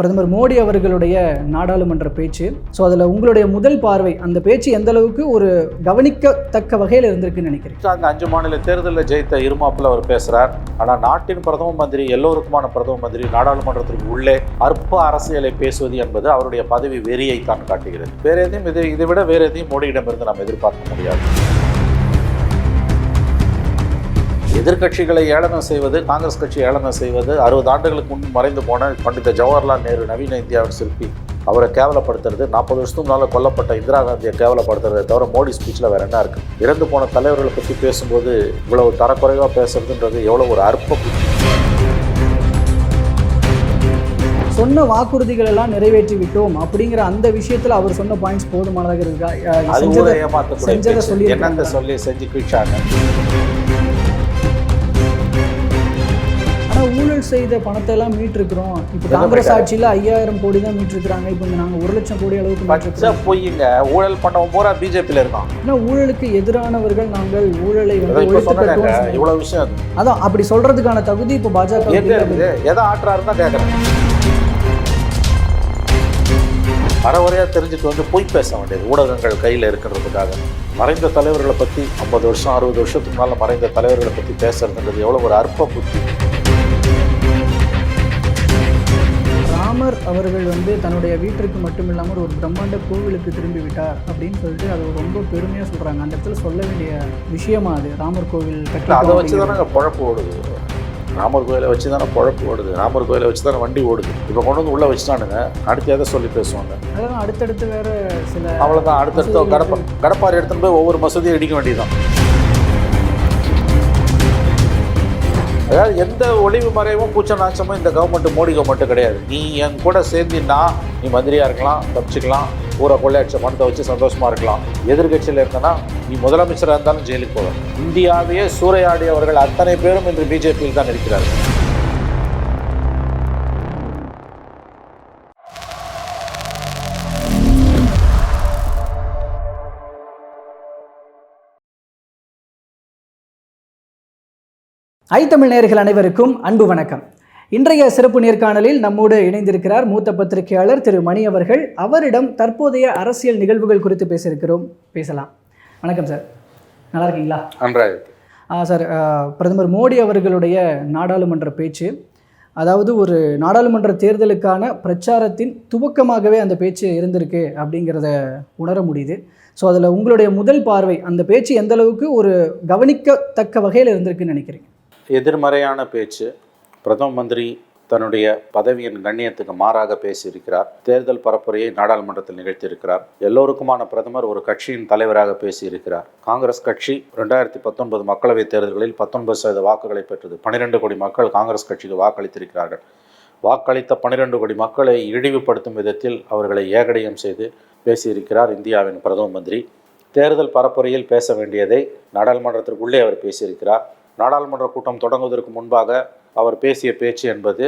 பிரதமர் மோடி அவர்களுடைய நாடாளுமன்ற பேச்சு. ஸோ அதில் உங்களுடைய முதல் பார்வை அந்த பேச்சு எந்த அளவுக்கு ஒரு கவனிக்கத்தக்க வகையில் இருந்திருக்குன்னு நினைக்கிறேன் அங்கே அஞ்சு மாநில தேர்தலில் ஜெயித்த இருமாப்பில் அவர் பேசுகிறார் ஆனால் நாட்டின் பிரதம மந்திரி எல்லோருக்குமான பிரதம மந்திரி நாடாளுமன்றத்திற்கு உள்ளே அற்ப அரசியலை பேசுவது என்பது அவருடைய பதவி வெறியை தான் காட்டுகிறது. வேற எதையும் இதை இதை விட வேற எதையும் மோடியிடமிருந்து நாம் எதிர்பார்க்க முடியாது. எதிர்க்கட்சிகளை ஏளனம் செய்வது காங்கிரஸ் கட்சி ஏளனம் செய்வது அறுபது ஆண்டுகளுக்கு முன் மறைந்து போன பண்டித ஜவஹர்லால் நேரு நவீன இந்தியாவின் சிற்பி அவரை கேவலப்படுத்துறது நாற்பது வருஷத்துக்கு முன்னால் கொல்லப்பட்ட இந்திரா காந்தியை கேவலப்படுத்துறதை தவிர மோடி ஸ்பீச்சில் வேற என்ன இருக்கு? இறந்து போன தலைவர்களை பற்றி பேசும்போது இவ்வளவு தரக்குறைவாக பேசுறதுன்றது எவ்வளோ ஒரு அற்ப. சொன்ன வாக்குறுதிகள் எல்லாம் நிறைவேற்றி விட்டோம் அப்படிங்கிற அந்த விஷயத்தில் அவர் சொன்ன பாயிண்ட்ஸ் போதுமானதாக இருக்கா? செஞ்சதை-. சொல்லி என்னத்தை சொல்லி செஞ்சு கிழிச்சாங்க? ஊழல் செய்த பணத்தை எல்லாம் மீட்டிருக்கிறோம். இப்போ காங்கிரஸ்? ஆட்சியில் ஐயாயிரம் கோடி தான் மீட்டிருக்கிறாங்க. இப்போ நாங்கள் ஒரு லட்சம் கோடி அளவுக்கு பச்சை பொய்யுங்க ஊழல் பண்ணவன் பூரா பிஜேபியில் இருக்கான். ஆனால் ஊழலுக்கு எதிரானவர்கள் நாங்கள் ஊழலை வந்து இவ்வளவு விஷயம். அது. அதான் அப்படி சொல்றதுக்கான தகுதி இப்போ பாஜக எதை ஆட்டுறாருன்னு தான் கேட்குறேன் அறகுறையாக தெரிஞ்சுட்டு வந்து பொய் பேச வேண்டியது ஊடகங்கள் கையில் இருக்கிறதுக்காக. மறைந்த தலைவர்களை பற்றி ஐம்பது வருஷம் அறுபது வருஷத்துக்கு மேலே மறைந்த தலைவர்களை பற்றி பேசுறதுன்றது எவ்வளோ ஒரு அற்ப புத்தி. அவர்கள் வந்து தன்னுடைய வீட்டிற்கு மட்டும் இல்லாமல் ஒரு பிரம்மாண்ட கோவிலுக்கு திரும்பி விட்டார் அப்படின்னு சொல்லிட்டு அது ரொம்ப பெருமையாக சொல்றாங்க. அந்த இடத்துல சொல்ல வேண்டிய விஷயமா அது? ராமர் கோவில் அதை வச்சு. தானே பொழப்பு ஓடுது. ராமர் கோயிலை வச்சு தானே பொழப்பு ஓடுது. ராமர் கோயிலை வச்சு தானே வண்டி ஓடுது. இப்போ கொண்டு வந்து உள்ளே வச்சுட்டானுங்க. அடுத்து எதை சொல்லி பேசுவாங்க? அதெல்லாம் அடுத்தடுத்து வேற சில அவ்வளோதான் அடுத்தடுத்து கடப்பா கடப்பாரி எடுத்துன்னு போய் ஒவ்வொரு மசூதியும் இடிக்க வேண்டியதுதான். அதாவது எந்த ஒளிவு மறைவும் பூச்ச நாச்சமும் இந்த கவர்மெண்ட் மோடி கவர்மெண்ட்டு கிடையாது. நீ என் கூட சேர்ந்தின்னா நீ மந்திரியாக இருக்கலாம் தப்பிச்சுக்கலாம் ஊரை கொள்ளையடிச்ச பணத்தை வச்சு சந்தோஷமாக இருக்கலாம். எதிர்கட்சியில் இருந்தனா நீ முதலமைச்சராக இருந்தாலும் ஜெயிலுக்கு போவேன். இந்தியாவையே சூறையாடியவர்கள் அத்தனை பேரும் இன்று பிஜேபியில் தான் இருக்கிறார்கள். ஐ தமிழ் நேயர்கள் அனைவருக்கும் அன்பு வணக்கம். இன்றைய சிறப்பு நேர்காணலில் நம்மோடு இணைந்திருக்கிறார் மூத்த பத்திரிகையாளர் திரு மணி அவர்கள். அவரிடம் தற்போதைய அரசியல் நிகழ்வுகள் குறித்து பேசியிருக்கிறோம். பேசலாம். வணக்கம் சார். நல்லா இருக்கீங்களா? நன்றாக ஆ சார் பிரதமர் மோடி அவர்களுடைய நாடாளுமன்ற பேச்சு அதாவது ஒரு நாடாளுமன்ற தேர்தலுக்கான பிரச்சாரத்தின் துவக்கமாகவே அந்த பேச்சு இருந்திருக்கு அப்படிங்கிறத உணர முடியுது. ஸோ அதில் உங்களுடைய முதல் பார்வை அந்த பேச்சு எந்த அளவுக்கு ஒரு கவனிக்கத்தக்க வகையில் இருந்திருக்குன்னு நினைக்கிறீங்க? எதிர்மறையான பேச்சு. பிரதம மந்திரி தன்னுடைய பதவியின் கண்ணியத்துக்கு மாறாக பேசியிருக்கிறார். தேர்தல் பரப்புரையை நாடாளுமன்றத்தில் நிகழ்த்தியிருக்கிறார். எல்லோருக்குமான பிரதமர் ஒரு கட்சியின் தலைவராக பேசியிருக்கிறார். காங்கிரஸ் கட்சி ரெண்டாயிரத்தி பத்தொன்பது மக்களவைத் தேர்தல்களில் பத்தொன்பது சதவீத வாக்குகளை பெற்றது. பன்னிரெண்டு கோடி மக்கள் காங்கிரஸ் கட்சிக்கு வாக்களித்திருக்கிறார்கள். வாக்களித்த பன்னிரெண்டு கோடி மக்களை இழிவுபடுத்தும் விதத்தில் அவர்களை ஏகடையம் செய்து பேசியிருக்கிறார் இந்தியாவின் பிரதம மந்திரி. தேர்தல் பரப்புரையில் பேச வேண்டியதை நாடாளுமன்றத்திற்குள்ளே அவர் பேசியிருக்கிறார். நாடாளுமன்ற கூட்டம் தொடங்குவதற்கு முன்பாக அவர் பேசிய பேச்சு என்பது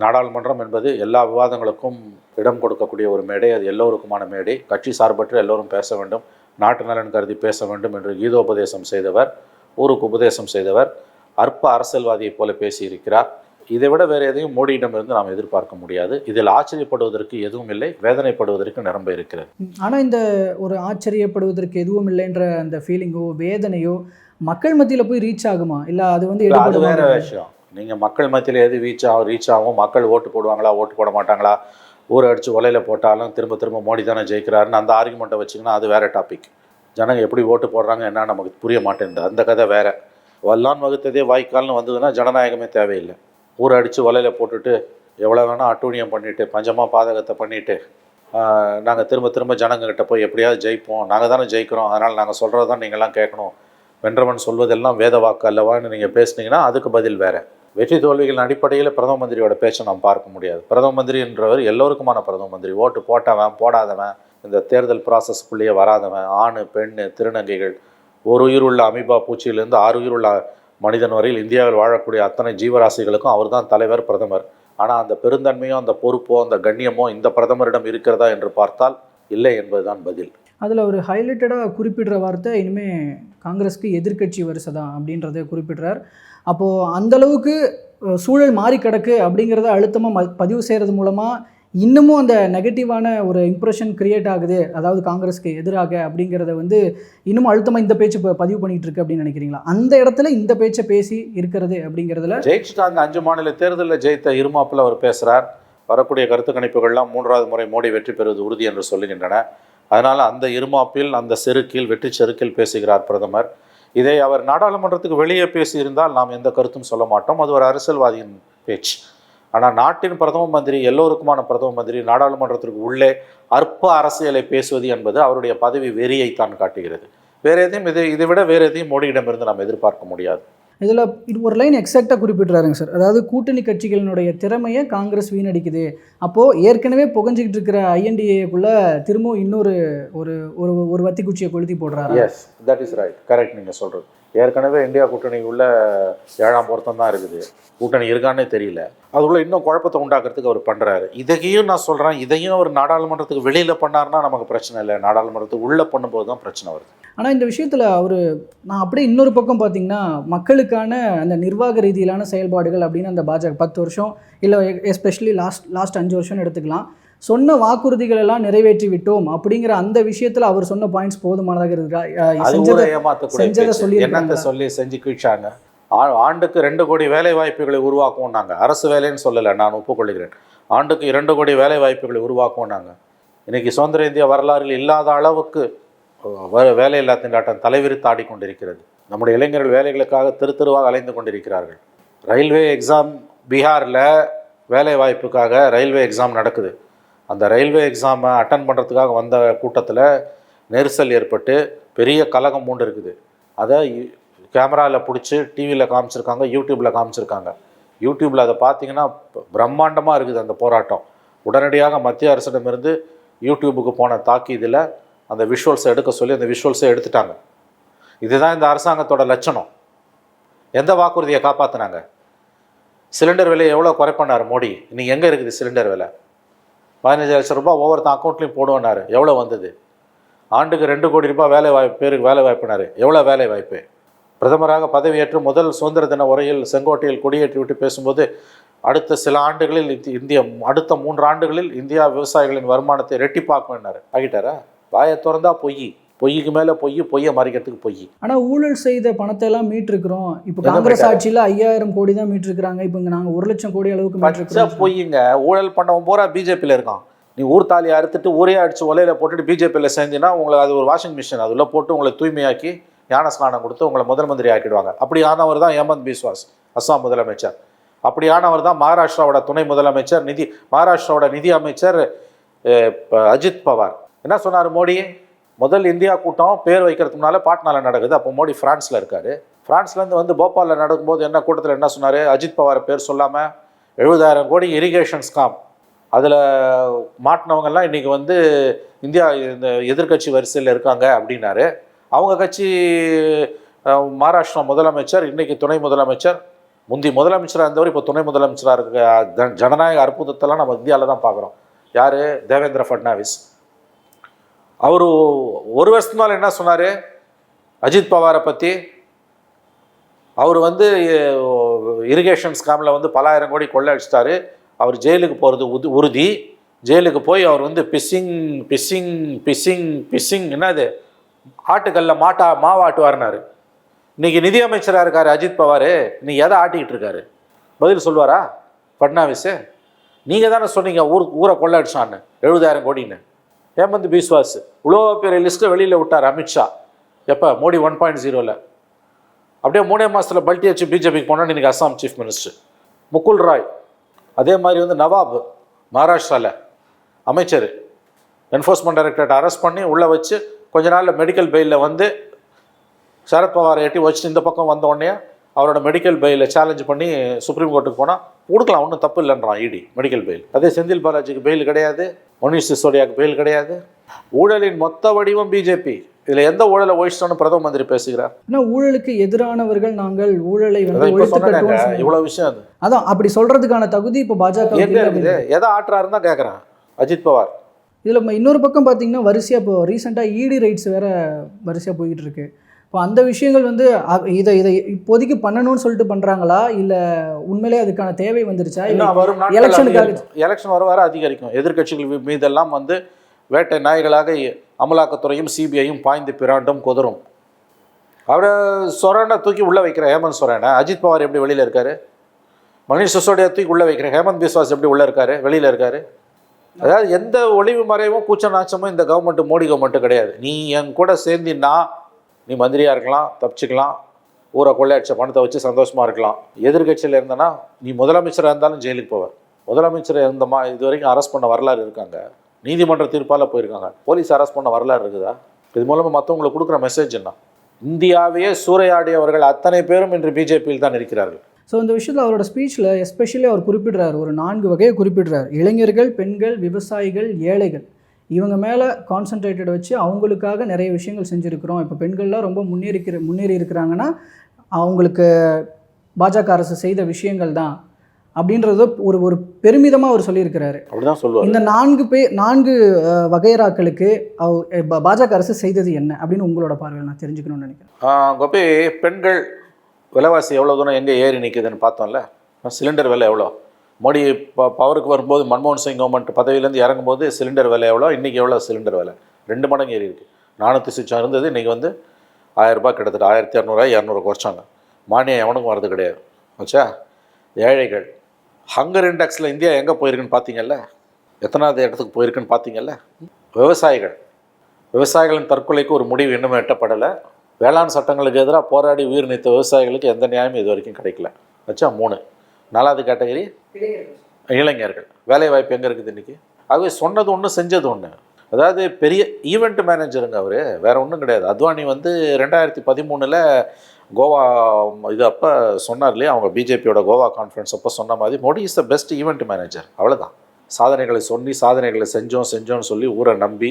நாடாளுமன்றம் என்பது எல்லா விவாதங்களுக்கும் இடம் கொடுக்கக்கூடிய ஒரு மேடை. அது எல்லோருக்குமான மேடை. கட்சி சார்பற்று எல்லோரும் பேச வேண்டும். நாட்டு நலன் கருதி பேச வேண்டும் என்று கீதோபதேசம் செய்தவர் ஊருக்கு உபதேசம் செய்தவர் அற்ப அரசியல்வாதியைப் போல பேசியிருக்கிறார். இதை விட வேறு எதையும் மோடியிடமிருந்து நாம் எதிர்பார்க்க முடியாது. இதில் ஆச்சரியப்படுவதற்கு எதுவும் இல்லை. வேதனைப்படுவதற்கு நிரம்ப இருக்கிறது. ஆனால் இந்த ஒரு ஆச்சரியப்படுவதற்கு எதுவும் இல்லைன்ற அந்த ஃபீலிங்கோ வேதனையோ மக்கள் மத்தியில் போய் ரீச் ஆகுமா? இல்லை அது வந்து அது வேற? விஷயம். நீங்கள் மக்கள் மத்தியில் எது ரீச் ஆகும் ரீச் ஆகும் மக்கள் ஓட்டு போடுவாங்களா ஓட்டு போட மாட்டாங்களா ஊரை அடிச்சு ஒலையில போட்டாலும் திரும்ப திரும்ப மோடி தானே ஜெயிக்கிறாருன்னு அந்த ஆர்குமெண்ட்டை வச்சிங்கன்னா அது வேற டாபிக் ஜனங்க எப்படி ஓட்டு போடுறாங்க என்ன நமக்கு புரிய மாட்டேங்குது அந்த கதை வேற. வல்லான் வகுத்ததே வாய்க்கால்னு வந்ததுன்னா ஜனநாயகமே தேவையில்லை. ஊரை அடித்து ஒலையில போட்டுட்டு எவ்வளோ வேணால் அட்டூழியம் பண்ணிட்டு பஞ்சமாக பாதகத்தை பண்ணிட்டு நாங்கள் திரும்ப திரும்ப ஜனங்கக்கிட்ட போய் எப்படியாவது ஜெயிப்போம். நாங்கள் தானே ஜெயிக்கிறோம். அதனால் நாங்கள் சொல்கிறது தான் நீங்கள்லாம் கேட்கணும். வென்றவன் சொல்வதெல்லாம் வேத வாக்கு அல்லவான்னு நீங்கள் பேசுனீங்கன்னா அதுக்கு பதில் வேறு. வெற்றி தோல்விகளின் அடிப்படையில் பிரதம மந்திரியோட பேச்சை நாம் பார்க்க முடியாது. பிரதம மந்திரி என்றவர் எல்லோருக்குமான பிரதம மந்திரி. ஓட்டு போட்டவன் போடாதவன் இந்த தேர்தல் ப்ராசஸ்க்குள்ளேயே வராதவன் ஆண் பெண் திருநங்கைகள். ஒரு உயிர் உள்ள அமீபா பூச்சியிலிருந்து ஆறு உயிர் உள்ள மனிதன் வரையில் இந்தியாவில் வாழக்கூடிய அத்தனை ஜீவராசிகளுக்கும் அவர்தான் தலைவர் பிரதமர். ஆனால் அந்த பெருந்தன்மையோ அந்த பொறுப்போ அந்த கண்ணியமோ இந்த பிரதமரிடம் இருக்கிறதா என்று பார்த்தால் இல்லை என்பதுதான் பதில். அதில் ஒரு ஹைலைட்டடாக குறிப்பிடுற வார்த்தை இனிமேல் காங்கிரஸ்க்கு எதிர்க்கட்சி வரிசை தான் அப்படின்றத குறிப்பிடுறார். அப்போது அந்த அளவுக்கு சூழல் மாறி கிடக்கு அப்படிங்கிறத அழுத்தமாக ம பதிவு செய்கிறது மூலமாக இன்னமும் அந்த நெகட்டிவான ஒரு இம்ப்ரெஷன் க்ரியேட் ஆகுது. அதாவது காங்கிரஸ்க்கு எதிராக அப்படிங்கிறத வந்து இன்னும் அழுத்தமாக இந்த பேச்சு இப்போ பதிவு பண்ணிகிட்டு இருக்கு அப்படின்னு நினைக்கிறீங்களா? அந்த இடத்துல இந்த பேச்சை பேசி இருக்கிறது அப்படிங்கிறதுல ஜெயிச்சுட்டாங்க அஞ்சு மாநில தேர்தலில் ஜெயித்த இருமாப்பில் அவர் பேசுகிறார் வரக்கூடிய கருத்து கணிப்புகள்லாம் மூன்றாவது முறை மோடி வெற்றி பெறுவது உறுதி என்று சொல்லுகின்றன அதனால் அந்த இருமாப்பில் அந்த செருக்கில் வெற்றி செருக்கில் பேசுகிறார் பிரதமர். இதை அவர் நாடாளுமன்றத்துக்கு வெளியே பேசியிருந்தால் நாம் எந்த கருத்தும் சொல்ல மாட்டோம். அது ஒரு அரசியல்வாதியின் பேச்சு. ஆனால் நாட்டின் பிரதம மந்திரி எல்லோருக்குமான பிரதம மந்திரி நாடாளுமன்றத்திற்கு உள்ளே அற்ப அரசியலை பேசுவது என்பது அவருடைய பதவி வெறியைத்தான் காட்டுகிறது. வேறு எதையும் இதை இதை விட வேறு எதையும் மோடியிடமிருந்து நாம் எதிர்பார்க்க முடியாது. இதில் இது ஒரு லைன் எக்ஸாக்டாக குறிப்பிட்றாருங்க சார். அதாவது கூட்டணி கட்சிகளினுடைய திறமையை காங்கிரஸ் வீணடிக்குது. அப்போது ஏற்கனவே புகஞ்சிக்கிட்டு இருக்கிற ஐஎன்டிஏக்குள்ளே திரும்பவும் இன்னொரு ஒரு ஒரு ஒரு வத்தி குச்சியை கொளுத்தி போடுறாரு? Yes that is right correct நீங்கள் சொல்கிறது ஏற்கனவே இந்தியா கூட்டணி உள்ள ஏழாம் பொருத்தம் தான் இருக்குது. கூட்டணி இருக்கான்னே தெரியல. அதுக்குள்ள இன்னும் குழப்பத்தை உண்டாக்குறதுக்கு அவர் பண்ணுறாரு இதையும் நான் சொல்கிறேன் இதையும் அவர் நாடாளுமன்றத்துக்கு வெளியில் பண்ணாருன்னா நமக்கு பிரச்சனை இல்லை. நாடாளுமன்றத்துக்கு உள்ளே பண்ணும்போது தான் பிரச்சனை வருது. ஆனால் இந்த விஷயத்தில் அவர் நான் அப்படியே இன்னொரு பக்கம் பார்த்தீங்கன்னா மக்களுக்கான அந்த நிர்வாக ரீதியிலான செயல்பாடுகள் அப்படின்னு அந்த பாஜக பத்து வருஷம் இல்லை எஸ்பெஷலி லாஸ்ட் லாஸ்ட் அஞ்சு வருஷம்னு எடுத்துக்கலாம். சொன்ன வாக்குறுதிகள் எல்லாம் நிறைவேற்றி விட்டோம் அப்படிங்கிற அந்த விஷயத்தில் அவர் சொன்ன பாயிண்ட்ஸ் போதுமானதாக இருக்கா? செஞ்சதை. சொல்லியிருக்காங்க. என்னத்தை சொல்லி செஞ்சு கீழ்ச்சாங்க? ஆ- ஆண்டுக்கு ரெண்டு கோடி வேலை வாய்ப்புகளை உருவாக்குவோம் நாங்கள் அரசு வேலைன்னு சொல்லலை நான் ஒப்புக்கொள்கிறேன். ஆண்டுக்கு இரண்டு கோடி வேலை வாய்ப்புகளை உருவாக்குவோம் நாங்கள் இன்னைக்கு சுதந்திர இந்திய வரலாறில் இல்லாத அளவுக்கு வேலையில்லா திண்டாட்டம் தலைவிரித்து ஆடிக்கொண்டிருக்கிறது. நம்முடைய இளைஞர்கள் வேலைகளுக்காக தெரு தெருவாக அலைந்து கொண்டிருக்கிறார்கள். ரயில்வே எக்ஸாம் பீகாரில் வேலை வாய்ப்புக்காக ரயில்வே எக்ஸாம் நடக்குது. அந்த ரயில்வே எக்ஸாமை அட்டன் பண்ணுறதுக்காக வந்த கூட்டத்தில் நெரிசல் ஏற்பட்டு பெரிய கலகம் மூண்டு இருக்குது. அதை கேமராவில் பிடிச்சி டிவியில் காமிச்சிருக்காங்க யூடியூப்பில் காமிச்சிருக்காங்க. யூடியூப்பில் அதை பார்த்தீங்கன்னா பிரம்மாண்டமாக இருக்குது அந்த போராட்டம். உடனடியாக மத்திய அரசிடமிருந்து யூடியூபுக்கு போன தாக்கி இதில் அந்த விஷுவல்ஸை எடுக்க சொல்லி அந்த விஷுவல்ஸை எடுத்துட்டாங்க. இதுதான் இந்த அரசாங்கத்தோட லட்சணம். எந்த வாக்குறுதியை காப்பாற்றினாங்க சிலிண்டர் விலையை எவ்வளோ குறைப்பண்ணார் மோடி? இன்னைக்கு எங்கே இருக்குது சிலிண்டர் விலை? பதினஞ்சு லட்சம் ரூபாய் ஒவ்வொருத்தன் அக்கௌண்ட்லையும் போடுவோன்னாரு. எவ்வளோ வந்தது? ஆண்டுக்கு ரெண்டு கோடி ரூபாய் வேலை வாய்ப்பு பேருக்கு வேலை வாய்ப்புனாரு. எவ்வளோ வேலை வாய்ப்பு? பிரதமராக பதவியேற்று முதல் சுதந்திர தின உரையில் செங்கோட்டையில் கொடியேற்றி விட்டு பேசும்போது அடுத்த சில ஆண்டுகளில் இந்திய அடுத்த மூன்று ஆண்டுகளில் இந்தியா விவசாயிகளின் வருமானத்தை ரெட்டிப்பாக்குனாரு ஆகிட்டாரா? வாயை திறந்தா பொய். பொய்க்கு மேலே பொய் பொய்யை மறைக்கிறதுக்கு பொய். ஆனால் ஊழல் செய்த பணத்தை எல்லாம் மீட்டிருக்கிறோம். இப்போ காங்கிரஸ்? ஆட்சியில் ஐயாயிரம் கோடி தான் மீட்டிருக்கிறாங்க. இப்போ இங்கே நாங்கள் ஒரு லட்சம் கோடி அளவுக்கு மீட்டிருக்கிறோம் பொய்யுங்க ஊழல் பண்ணவன் பூரா பிஜேபியில் இருக்கான். நீ ஊர் தாலியை அறுத்துட்டு ஊரே அடிச்சு ஒலையில போட்டுட்டு பிஜேபியில் சேர்ந்தீங்கன்னா உங்களுக்கு அது ஒரு வாஷிங் மிஷின் அதுல போட்டு உங்களை தூய்மையாக்கி ஞான ஸ்நானம் கொடுத்து உங்களை முதல் மந்திரி ஆக்கிடுவாங்க. அப்படி ஆனவர் தான் ஹேமந்த் பிஸ்வாஸ் அஸ்ஸாம் முதலமைச்சர். அப்படியானவர் தான் மகாராஷ்டிராவோட துணை முதலமைச்சர் நிதி மகாராஷ்டிராவோட நிதி அமைச்சர் அஜித் பவார். என்ன சொன்னார் மோடி? முதல் இந்தியா கூட்டம் பேர் வைக்கிறதுக்கு முன்னால் பாட்னால நடக்குது. அப்போ மோடி ஃப்ரான்ஸில் இருக்காரு. ஃப்ரான்ஸ்லேருந்து வந்து போபாலில் நடக்கும்போது என்ன கூட்டத்தில் என்ன சொன்னார்? அஜித் பவார் பேர் சொல்லாமல் எழுபதாயிரம் கோடி இரிகேஷன் ஸ்காம் அதில் மாட்டினவங்கெல்லாம் இன்றைக்கி வந்து இந்தியா இந்த எதிர்க்கட்சி வரிசையில் இருக்காங்க அப்படின்னாரு. அவங்க கட்சி மகாராஷ்டிரா முதலமைச்சர் இன்றைக்கி துணை முதலமைச்சர் முந்தி முதலமைச்சராக இருந்தவர் இப்போ துணை முதலமைச்சராக இருக்க ஜனநாயக அற்புதத்தெல்லாம் நம்ம இந்தியாவில் தான் பார்க்குறோம். யார்? தேவேந்திர ஃபட்னாவிஸ். அவர் ஒரு வருஷத்துக்கு மேலே என்ன சொன்னார்? அஜித் பவாரை பற்றி அவர் வந்து இரிகேஷன் ஸ்கேமில் வந்து பலாயிரம் கோடி கொள்ளை அடிச்சிட்டாரு அவர் ஜெயிலுக்கு போகிறது உது உறுதி. ஜெயிலுக்கு போய் அவர் வந்து பிஸ்ஸிங் பிஸ்ஸிங் பிஸ்ஸிங் பிஸ்ஸிங் என்னது? ஆட்டுக்கல்ல மாட்டா மாவாட்டுவார்னாரு. இன்றைக்கி நிதி அமைச்சராக இருக்கார் அஜித் பவார். நீ எதை ஆட்டிக்கிட்டு இருக்காரு? பதில் சொல்வாரா ஃபட்னாவிஸு நீங்கள் தானே சொன்னீங்க ஊர் ஊரை கொள்ளை அடிச்சான்னு எழுபதாயிரம் கோடின்னு. ஹேமந்த் பிஸ்வாஸ். இவ்வளோ பெரிய லிஸ்ட்டை வெளியில் விட்டார் அமித்ஷா எப்போ? மோடி ஒன் பாயிண்ட் ஜீரோவில் அப்படியே மூணே மாதத்தில் பல்ட்டி வச்சு பிஜேபிக்கு போனால் இன்றைக்கி அஸ்ஸாம் சீஃப் மினிஸ்டர் முகுல் ராய். அதே மாதிரி வந்து நவாப் மகாராஷ்டிராவில் அமைச்சர். என்ஃபோர்ஸ்மெண்ட் டைரக்டரேட் அரெஸ்ட் பண்ணி உள்ளே வச்சு கொஞ்ச நாளில் மெடிக்கல் பெயிலில் வந்து சரத்பவாரை எட்டி வச்சுட்டு இந்த பக்கம் வந்த உடனே அவரோட மெடிக்கல் பெயிலை சேலஞ்ச் பண்ணி சுப்ரீம் கோர்ட்டுக்கு போனால் கொடுக்கலாம் ஒன்றும் தப்பு இல்லைன்றான் இடி மெடிக்கல் பெயில் அதே செந்தில் பாலாஜிக்கு பெயில் கிடையாது மணிஷ் சிசோடியாவுக்கு பெயில் கிடையாது. ஊழலின் மொத்த வடிவம் பிஜேபி இதில் எந்த ஊழலை ஒழிச்சிட்டோன்னு பிரதம மந்திரி பேசுகிறார்? ஆனால் ஊழலுக்கு எதிரானவர்கள் நாங்கள் ஊழலை. இவ்வளோ விஷயம் அது. அதான் அப்படி சொல்றதுக்கான தகுதி இப்போ பாஜக இருக்குது? எதை ஆட்டுறாருன்னு தான் கேட்குறேன் அஜித் பவார். இதில் இன்னொரு பக்கம் பார்த்தீங்கன்னா வரிசையாக இப்போ ரீசெண்டாக இடி ரைட்ஸ் வேற வரிசையாக போய்கிட்டு இருக்கு. இப்போ அந்த விஷயங்கள் வந்து இதை இதை இப்போதைக்கு பண்ணணும்னு சொல்லிட்டு பண்ணுறாங்களா இல்லை உண்மையிலே அதுக்கான தேவை வந்துருச்சா? இல்லை வரும் எலெக்ஷனுக்காக-. எலெக்ஷன் வர வர அதிகரிக்கும். எதிர்க்கட்சிகள் மீ- மீதெல்லாம் வந்து வேட்டை நாய்களாக அமலாக்கத்துறையும் சிபிஐயும் பாய்ந்து பிராண்டும் குதரும் அவரை சொரனை தூக்கி உள்ளே வைக்கிற ஹேமந்த் சொரனை அஜித் பவார் எப்படி வெளியில் இருக்காரு? மணிஷ் சிசோடியா தூக்கி உள்ளே வைக்கிற ஹேமந்த் பிஸ்வாஸ் எப்படி உள்ளே இருக்காரு? வெளியில் இருக்காரு. அதாவது எந்த ஒளிவு மறைவும் கூச்ச நாச்சமும் இந்த கவர்மெண்ட் மோடி கவர்மெண்ட்டு கிடையாது. நீ என் கூட சேர்ந்தின்னா நீ மந்திரியாக இருக்கலாம் தப்பிச்சுக்கலாம் ஊரை கொள்ளையடிச்ச பணத்தை வச்சு சந்தோஷமாக இருக்கலாம். எதிர்கட்சியில் இருந்தனா நீ முதலமைச்சராக இருந்தாலும் ஜெயிலுக்கு போவ. முதலமைச்சர் இருந்தமா இது வரைக்கும் அரெஸ்ட் பண்ண வரலாறு இருக்காங்க. நீதிமன்ற தீர்ப்பால் போயிருக்காங்க. போலீஸ் அரெஸ்ட் பண்ண வரலாறு இருக்குதா? இது மூலமாக மற்றவங்களுக்கு கொடுக்குற மெசேஜ் என்ன? இந்தியாவையே சூறையாடியவர்கள் அத்தனை பேரும் இன்று பிஜேபியில் தான் இருக்கிறார்கள். ஸோ இந்த விஷயத்தில் அவரோட ஸ்பீச்சில் எஸ்பெஷலி அவர் குறிப்பிடுறார். ஒரு நான்கு வகையை குறிப்பிடுறாரு. இளைஞர்கள் பெண்கள் விவசாயிகள் ஏழைகள். இவங்க மேலே கான்சென்ட்ரேட்டட் வச்சு அவங்களுக்காக நிறைய விஷயங்கள் செஞ்சுருக்கிறோம். இப்போ பெண்கள்லாம் ரொம்ப முன்னேறிக்கிற முன்னேறி இருக்கிறாங்கன்னா அவங்களுக்கு பாஜக அரசு செய்த விஷயங்கள் தான் அப்படின்றத ஒரு ஒரு பெருமிதமாக அவர் சொல்லியிருக்கிறாரு. அப்படிதான் சொல்லுவார். இந்த நான்கு பே நான்கு ப- பாஜக அரசு செய்தது என்ன அப்படின்னு உங்களோட பார்வையில் நான் தெரிஞ்சுக்கணும்னு நினைக்கிறேன். கோபி பெண்கள் விலைவாசி எவ்வளோ தூரம் எங்கே ஏறி நிற்குதுன்னு பார்த்தோம்ல? சிலிண்டர் விலை எவ்வளோ மோடி ப பவருக்கு வரும்போது மன்மோகன் சிங் கவர்மெண்ட் பதவியிலேருந்து இறங்கும்போது சிலிண்டர் விலை எவ்வளோ? இன்றைக்கி எவ்வளோ சிலிண்டர் விலை? ரெண்டு மடங்கு ஏறி இருக்குது நானூற்றி சுச்சம் இருந்தது இன்றைக்கி வந்து ஆயிரம் ரூபாய் கிட்டத்தட்ட ஆயிரத்தி இரநூறுவா இரநூறு குறைச்சாங்க. மானியம் எவனுக்கும் வரது கிடையாது. வச்சா ஏழைகள். ஹங்கர் இண்டெக்ஸில் இந்தியா எங்கே போயிருக்குன்னு பார்த்தீங்கல்ல எத்தனாவது இடத்துக்கு போயிருக்குன்னு பார்த்தீங்கல்ல விவசாயிகள். விவசாயிகளின் தற்கொலைக்கு ஒரு முடிவு இன்னும் எட்டப்படலை. வேளாண் சட்டங்களுக்கு எதிராக போராடி உயிர் நீத்த விவசாயிகளுக்கு எந்த நியாயமும் இது வரைக்கும் கிடைக்கல. வச்சா மூணு. நாலாவது கேட்டகரி? இளைஞர்கள். வேலை வாய்ப்பு எங்கே இருக்குது இன்றைக்கி ஆகவே சொன்னது ஒன்று செஞ்சது ஒன்று அதாவது பெரிய ஈவெண்ட் மேனேஜருங்க அவர் வேற ஒன்றும் கிடையாது. அத்வானி வந்து ரெண்டாயிரத்தி பதிமூணில் கோவா இது அப்போ சொன்னார் இல்லையா? அவங்க பிஜேபியோட கோவா கான்ஃபரன்ஸ் அப்போ சொன்ன மாதிரி Modi is the best event manager அவ்வளோதான் சாதனைகளை சொல்லி சாதனைகளை செஞ்சோம் செஞ்சோம்னு சொல்லி ஊரை நம்பி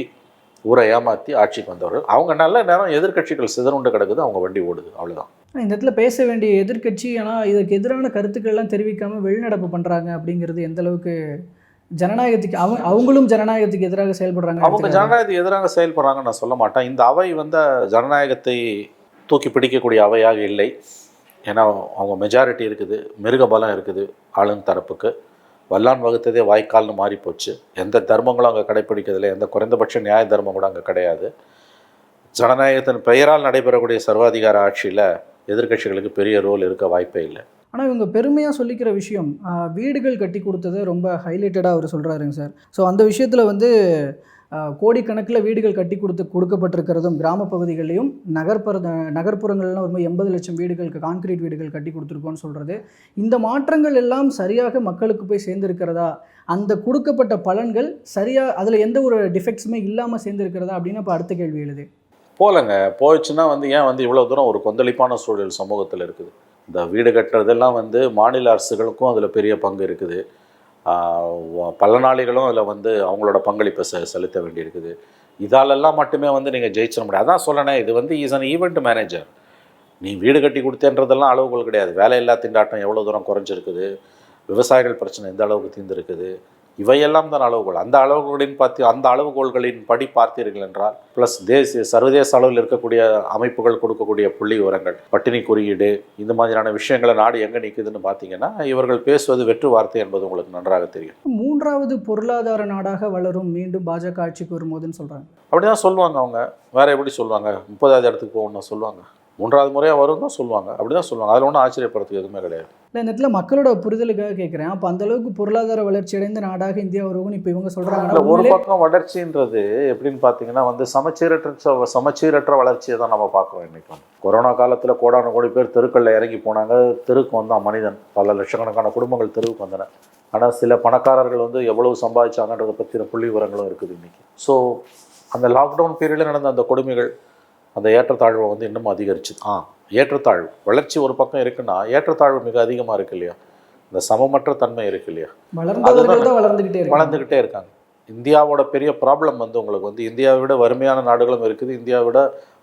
ஊரை ஏமாற்றி ஆட்சிக்கு வந்தவர் அவங்க நல்ல நேரம் எதிர்க்கட்சிகள் சிதறுண்டு கிடக்குது அவங்க வண்டி ஓடுது. அவ்வளோதான் இந்த இடத்துல பேச வேண்டிய எதிர்க்கட்சி ஆனால் இதுக்கு எதிரான கருத்துக்கள் எல்லாம் தெரிவிக்காமல் வெளிநடப்பு பண்ணுறாங்க அப்படிங்கிறது எந்த அளவுக்கு ஜனநாயகத்துக்கு அவங்க அவங்களும் ஜனநாயகத்துக்கு எதிராக செயல்படுறாங்க அவங்க ஜனநாயகத்துக்கு எதிராக செயல்படுறாங்கன்னு நான் சொல்ல மாட்டேன். இந்த அவை வந்து ஜனநாயகத்தை தூக்கி பிடிக்கக்கூடிய அவையாக இல்லை. ஏன்னா அவங்க மெஜாரிட்டி இருக்குது மிருக பலம் இருக்குது ஆளும் தரப்புக்கு. வல்லான் வகுத்ததே வாய்க்கால்னு மாறி போச்சு எந்த தர்மங்களும் அங்கே கடைப்பிடிக்கிறதில்ல. எந்த குறைந்தபட்ச நியாய தர்மம் கூட அங்கே கிடையாது. ஜனநாயகத்தின் பெயரால் நடைபெறக்கூடிய சர்வாதிகார ஆட்சியில் எதிர்க்கட்சிகளுக்கு பெரிய ரோல் இருக்க வாய்ப்பே இல்லை. ஆனால் இவங்க பெருமையாக சொல்லிக்கிற விஷயம் வீடுகள் கட்டி கொடுத்ததை ரொம்ப ஹைலைட்டடாக அவர் சொல்கிறாருங்க சார். ஸோ அந்த விஷயத்தில் வந்து கோடிக்கணக்கில் வீடுகள் கட்டி கொடுத்து கொடுக்கப்பட்டிருக்கிறதும் கிராம பகுதிகளிலும் நகர்ப்புற நகர்ப்புறங்கள்லாம் ஒரு எண்பது லட்சம் வீடுகளுக்கு கான்கிரீட் வீடுகள் கட்டி கொடுத்துருக்கோன்னு சொல்கிறது இந்த மாற்றங்கள் எல்லாம் சரியாக மக்களுக்கு போய் சேர்ந்திருக்கிறதா? அந்த கொடுக்கப்பட்ட பலன்கள் சரியாக அதில் எந்த ஒரு டிஃபெக்ட்ஸுமே இல்லாமல் சேர்ந்திருக்கிறதா அப்படின்னு இப்போ அடுத்த கேள்வி எழுது. போகலங்க போயிடுச்சுன்னா வந்து ஏன் வந்து இவ்வளோ தூரம் ஒரு கொந்தளிப்பான சூழல் சமூகத்தில் இருக்குது? இந்த வீடு கட்டுறதெல்லாம் வந்து மாநில அரசுகளுக்கும் அதில் பெரிய பங்கு இருக்குது. ஆஹ் வ- அதில் வந்து அவங்களோட பங்களிப்பை செ செலுத்த வேண்டியிருக்குது. இதாலெல்லாம் மட்டுமே வந்து நீங்கள் ஜெயிச்சிட முடியாது. அதான் சொல்லணே இது வந்து இஸ் அன் ஈவெண்ட் மேனேஜர் நீ வீடு கட்டி கொடுத்தேன்றதெல்லாம் அளவுகள் கிடையாது. வேலையில்லா திண்டாட்டம் எவ்வளோ தூரம் குறைஞ்சிருக்குது? விவசாயிகள் பிரச்சனை எந்த அளவுக்கு தீர்ந்துருக்குது? இவையெல்லாம் தான் அளவுகோல் அந்த அளவுகோலின் பார்த்து அந்த அளவுகோல்களின் படி பார்த்தீர்கள் என்றால் ப்ளஸ் தேசிய சர்வதேச அளவில் இருக்கக்கூடிய அமைப்புகள் கொடுக்கக்கூடிய புள்ளி விவரங்கள் பட்டினி குறியீடு இந்த மாதிரியான விஷயங்களை நாடு எங்கே நிற்குதுன்னு பார்த்தீங்கன்னா இவர்கள் பேசுவது வெற்று வார்த்தை என்பது உங்களுக்கு நன்றாக தெரியும். மூன்றாவது பொருளாதார நாடாக வளரும் மீண்டும் பாஜக ஆட்சிக்கு வரும்போதுன்னு சொல்கிறாங்க அப்படி தான் சொல்லுவாங்க அவங்க. வேற எப்படி சொல்லுவாங்க? முப்பதாவது இடத்துக்கு போகணும்னு சொல்லுவாங்க. மூன்றாவது முறையாக வரும் தான் சொல்லுவாங்க. அப்படி தான் சொல்லுவாங்க. அதில் ஒன்றும் ஆச்சரியப்படுறதுக்கு எதுவுமே கிடையாது. இல்லை இந்த இடத்துல மக்களோட புரிதலுக்காக கேட்குறேன் அப்போ அந்தளவுக்கு பொருளாதார வளர்ச்சி அடைந்த நாடாக இந்தியா வரும்னு இப்போ இவங்க சொல்கிறாங்க ஒரு பக்கம் வளர்ச்சின்றது எப்படின்னு பார்த்தீங்கன்னா வந்து சமச்சீரற்ற ச- சமச்சீரற்ற வளர்ச்சியை தான் நம்ம பார்க்குறோம் இன்றைக்கும் கொரோனா காலத்தில் கோடான கோடி பேர் தெருக்களில் இறங்கி போனாங்க. தெருக்கு வந்தான் மனிதன் பல லட்சக்கணக்கான குடும்பங்கள் தெருவுக்கு வந்தன. ஆனால் சில பணக்காரர்கள் வந்து எவ்வளவு சம்பாதிச்சாங்கன்றதை பற்றின புள்ளி விவரங்களும் இருக்குது இன்றைக்கி ஸோ அந்த லாக்டவுன் பீரியடில் நடந்த அந்த கொடுமைகள் அந்த ஏற்றத்தாழ்வை வந்து இன்னும் அதிகரிச்சு ஆ ஏற்றத்தாழ்வு. வளர்ச்சி ஒரு பக்கம் இருக்குன்னா ஏற்றத்தாழ்வு மிக அதிகமாக இருக்கு இல்லையா? இந்த சமமற்ற தன்மை இருக்கு இல்லையா? வளர்ந்துக்கிட்டே வளர்ந்துக்கிட்டே இருக்காங்க. இந்தியாவோட பெரிய ப்ராப்ளம் வந்து உங்களுக்கு வந்து இந்தியாவை விட வறுமையான நாடுகளும் இருக்குது இந்தியாவை விட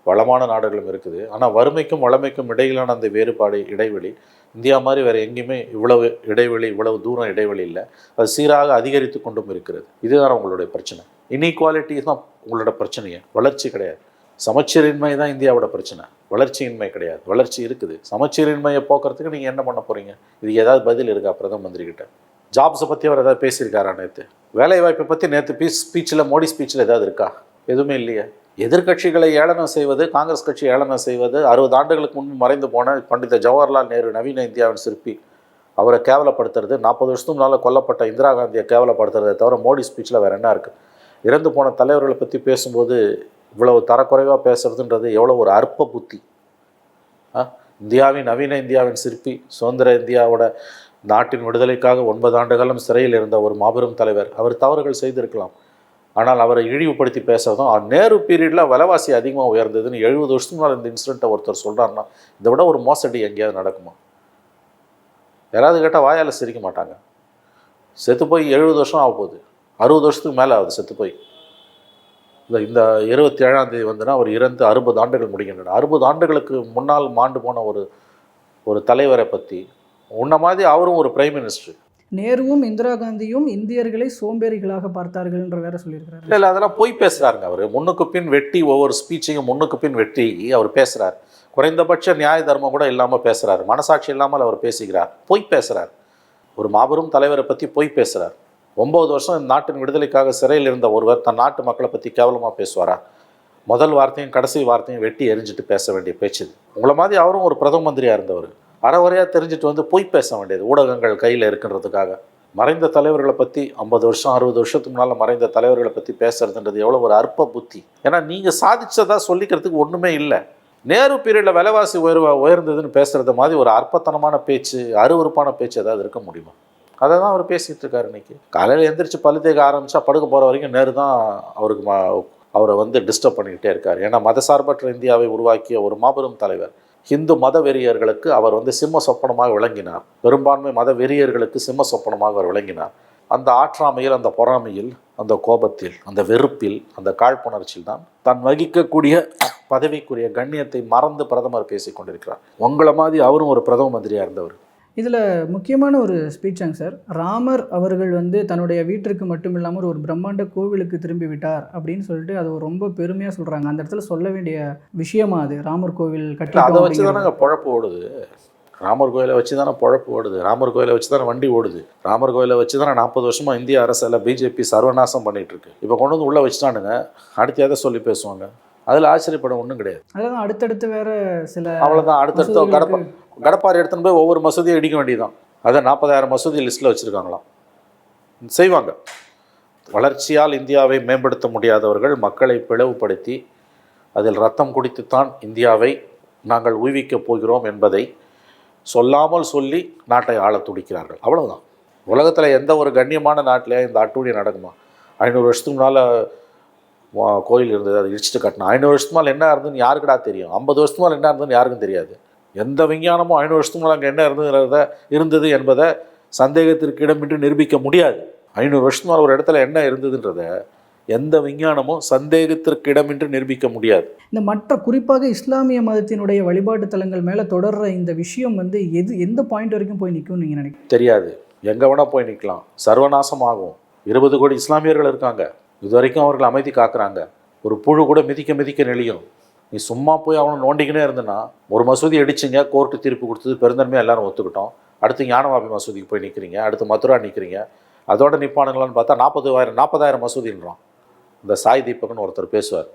வளமான நாடுகளும் இருக்குது. ஆனால் வறுமைக்கும் வளமைக்கும் இடையிலான அந்த வேறுபாடு இடைவெளி இந்தியா மாதிரி வேறு எங்கேயுமே இவ்வளவு இடைவெளி இவ்வளவு தூரம் இடைவெளி இல்லை. அது சீராக அதிகரித்து கொண்டும் இருக்கிறது. இதுதான் உங்களுடைய பிரச்சனை. இன்இக்வாலிட்டி தான் உங்களோட பிரச்சனையே. வளர்ச்சி கிடையாது. சமச்சீரின்மை தான் இந்தியாவோட பிரச்சனை. வளர்ச்சியின்மை கிடையாது. வளர்ச்சி இருக்குது. சமச்சீரின்மையை போக்குறதுக்கு நீங்கள் என்ன பண்ண போகிறீங்க இது ஏதாவது பதில் இருக்கா பிரதம மந்திரி கிட்ட ஜாப்ஸை பற்றி அவர் ஏதாவது பேசியிருக்காரா நேற்று வேலைவாய்ப்பை பற்றி நேற்று பீஸ் ஸ்பீச்சில் மோடி ஸ்பீச்சில் ஏதாவது இருக்கா? எதுவுமே இல்லையே. எதிர்க்கட்சிகளை ஏளனம் செய்வது காங்கிரஸ் கட்சி ஏளனம் செய்வது அறுபது ஆண்டுகளுக்கு முன்பு மறைந்து போன பண்டித ஜவஹர்லால் நேரு நவீன இந்தியாவின் சிற்பி அவரை கேவலப்படுத்துறது நாற்பது வருஷத்துக்கு முன்னால் கொல்லப்பட்ட இந்திரா காந்தியை கேவலப்படுத்துறதை தவிர மோடி ஸ்பீச்சில் வேறு என்ன இருக்குது இறந்து போன தலைவர்களை பற்றி பேசும்போது இவ்வளவு தரக்குறைவாக பேசுறதுன்றது எவ்வளோ ஒரு அற்ப புத்தி. ஆ? இந்தியாவின் நவீன இந்தியாவின் சிற்பி சுதந்திர இந்தியாவோட நாட்டின் விடுதலைக்காக ஒன்பது ஆண்டு காலம் சிறையில் இருந்த ஒரு மாபெரும் தலைவர். அவர் தவறுகள் செய்திருக்கலாம். ஆனால் அவரை இழிவுபடுத்தி பேசுறதும் நேரு பீரியடில் விலைவாசி அதிகமாக உயர்ந்ததுன்னு எழுபது வருஷத்துக்கு முன்னால் இந்த இன்சிடெண்ட்டை ஒருத்தர் சொல்கிறாருன்னா இதை விட ஒரு மோசடி எங்கேயாவது நடக்குமா? யாராவது கேட்டால் வாயால் சிரிக்க மாட்டாங்க. செத்து போய் எழுபது வருஷம் ஆக போகுது. அறுபது வருஷத்துக்கு மேலே ஆகுது செத்து போய். இந்த இந்த இருபத்தி ஏழாம் தேதி வந்துன்னா அவர் இறந்து அறுபது ஆண்டுகள் முடிகின்றன. அறுபது ஆண்டுகளுக்கு முன்னால் மாண்டு போன ஒரு ஒரு தலைவரை பற்றி உன்ன மாதிரி அவரும் ஒரு பிரைம் மினிஸ்டர் நேருவும் இந்திரா காந்தியும் இந்தியர்களை சோம்பேறிகளாக பார்த்தார்கள்ன்ற வேற சொல்லியிருக்கிறாரு. இல்லை இல்லை அதெல்லாம் பொய் பேசுகிறாருங்க அவர். முன்னுக்கு பின் வெட்டி ஒவ்வொரு ஸ்பீச்சையும் முன்னுக்கு பின் வெட்டி அவர் பேசுகிறார் குறைந்தபட்ச நியாய தர்மம் கூட இல்லாமல் பேசுகிறார் மனசாட்சி இல்லாமல் அவர் பேசுகிறார். பொய் பேசுகிறார் ஒரு மாபெரும் தலைவரை பற்றி பொய் பேசுகிறார் ஒம்பது வருஷம் இந்த நாட்டின் விடுதலைக்காக சிறையில் இருந்த ஒருவர் தன் நாட்டு மக்களை பற்றி கேவலமாக பேசுவாரா? முதல் வார்த்தையும் கடைசி வார்த்தையும் வெட்டி எரிஞ்சிட்டு பேச வேண்டிய பேச்சு உங்களை மாதிரி அவரும் ஒரு பிரதம மந்திரியாக இருந்தவர். அறவரையாக தெரிஞ்சுட்டு வந்து பொய் பேச வேண்டியது ஊடகங்கள் கையில் இருக்கின்றதுக்காக. மறைந்த தலைவர்களை பற்றி ஐம்பது வருஷம் அறுபது வருஷத்துக்கு முன்னால் மறைந்த தலைவர்களை பற்றி பேசுறதுன்றது எவ்வளோ ஒரு அற்ப புத்தி. ஏன்னா நீங்கள் சாதிச்சதாக சொல்லிக்கிறதுக்கு ஒன்றுமே இல்லை. நேரு பீரியடில் விலைவாசி உயர்வ உயர்ந்ததுன்னு பேசுகிறது மாதிரி ஒரு அற்பத்தனமான பேச்சு அருவருப்பான பேச்சு ஏதாவது இருக்க முடியுமா? அதை தான் அவர் பேசிகிட்டு இருக்காரு இன்னைக்கு. காலையில் எழுந்திரிச்சு பல்லு தேக்க ஆரம்பித்தா படுக்க போகிற வரைக்கும் நேரு தான் அவருக்கு மா அவரை வந்து டிஸ்டர்ப் பண்ணிக்கிட்டே இருக்கார். ஏன்னா மதசார்பற்ற இந்தியாவை உருவாக்கிய ஒரு மாபெரும் தலைவர் ஹிந்து மத வெறியர்களுக்கு அவர் வந்து சிம்ம சொப்பனமாக விளங்கினார். பெரும்பான்மை மத வெறியர்களுக்கு சிம்ம சொப்பனமாக அவர் விளங்கினார். அந்த ஆற்றாமையில் அந்த பொறாமையில் அந்த கோபத்தில் அந்த வெறுப்பில் அந்த காழ்ப்புணர்ச்சியில் தான் தான் வகிக்கக்கூடிய பதவிக்குரிய கண்ணியத்தை மறந்து பிரதமர் பேசிக் கொண்டிருக்கிறார். உங்களை மாதிரி அவரும் ஒரு பிரதம மந்திரியாக இருந்தவர். இதில் முக்கியமான ஒரு ஸ்பீச்சாங்க சார். ராமர் அவர்கள் வந்து தன்னுடைய வீட்டிற்கு மட்டும் இல்லாமல் ஒரு பிரம்மாண்ட கோவிலுக்கு திரும்பி விட்டார் அப்படின்னு சொல்லிட்டு அது ரொம்ப பெருமையாக சொல்கிறாங்க அந்த இடத்துல சொல்ல வேண்டிய விஷயமா அது? ராமர் கோவில் கட்டி அதை வச்சு தானே பொழப்பு ஓடுது. ராமர் கோயிலை வச்சு தானே பொழப்பு ஓடுது. ராமர் கோயிலை வச்சு தானே வண்டி ஓடுது. ராமர் கோயிலை வச்சு தானே நாற்பது வருஷமா இந்திய அரசில் பிஜேபி சர்வநாசம் பண்ணிட்டு இருக்கு. இப்போ கொண்டு வந்து உள்ளே வச்சுட்டானுங்க. அடுத்து எதை சொல்லி பேசுவாங்க? அதில் ஆச்சரியப்பட ஒன்றும் கிடையாது. அதான் அடுத்தடுத்து வேற சில அவ்வளோதான் அடுத்தடுத்த கடப்பா கடப்பாரி எடுத்துன்னு போய் ஒவ்வொரு மசூதியும் இடிக்க வேண்டியதுதான். அதை நாற்பதாயிரம் மசூதி லிஸ்ட்டில் வச்சுருக்காங்களாம். செய்வாங்க. வளர்ச்சியால் இந்தியாவை மேம்படுத்த முடியாதவர்கள் மக்களை பிளவுபடுத்தி அதில் ரத்தம் குடித்துத்தான் இந்தியாவை நாங்கள் ஊய்விக்கப் போகிறோம் என்பதை சொல்லாமல் சொல்லி நாட்டை ஆளத் துடிக்கிறார்கள். அவ்வளவுதான். உலகத்தில் எந்த ஒரு கண்ணியமான நாட்டிலே இந்த அட்டூழியம் நடக்குமா? ஐநூறு வருஷத்துக்கு முன்னால் கோயில் இருந்தது அதை இடிச்சிட்டு கட்டணும் ஐநூறு வருஷத்துக்கு மேலே என்ன இருந்ததுன்னு யாருக்குடா தெரியும்? ஐம்பது வருஷத்துக்கு மேலே என்ன இருந்ததுன்னு யாருக்கும் தெரியாது. எந்த விஞ்ஞானமும் ஐநூறு வருஷத்துக்கு மேலே அங்கே என்ன இருந்ததுங்கிறத இருந்தது என்பதை சந்தேகத்திற்கு இடமின்றி நிரூபிக்க முடியாது. ஐநூறு வருஷத்துக்கு மேலே ஒரு இடத்துல என்ன இருந்ததுன்றத எந்த விஞ்ஞானமும் சந்தேகத்திற்கு இடமின்றி நிரூபிக்க முடியாது. இந்த மற்ற குறிப்பாக இஸ்லாமிய மதத்தினுடைய வழிபாட்டு தலங்கள் மேலே தொடர்ற இந்த விஷயம் வந்து எது எந்த பாயிண்ட் வரைக்கும் போய் நிற்கும்னு நீங்கள் நினைக்கிறீங்க? தெரியாது. எங்கே வேணால் போய் நிற்கலாம் சர்வநாசம் ஆகும் இருபது கோடி இஸ்லாமியர்கள் இருக்காங்க. இது வரைக்கும் அவர்கள் அமைதி காக்குறாங்க. ஒரு புழு கூட மிதிக்க மிதிக்க நெளியும். நீ சும்மா போய் அவனை நோண்டிக்கினே இருந்தனா ஒரு மசூதி அடிச்சிங்க கோர்ட்டு தீர்ப்பு கொடுத்தது பெருந்தன்மையாக எல்லாரும் ஒத்துக்கிட்டோம். அடுத்து ஞானவாபி மசூதிக்கு போய் நிற்கிறீங்க அடுத்து மதுரா நிற்கிறீங்க அதோட நிற்பானுங்களான்னு பார்த்தா நாற்பதுவாயிரம் நாற்பதாயிரம் மசூதின்றான். இந்த சாய் தீபக்னு ஒருத்தர் பேசுவார்.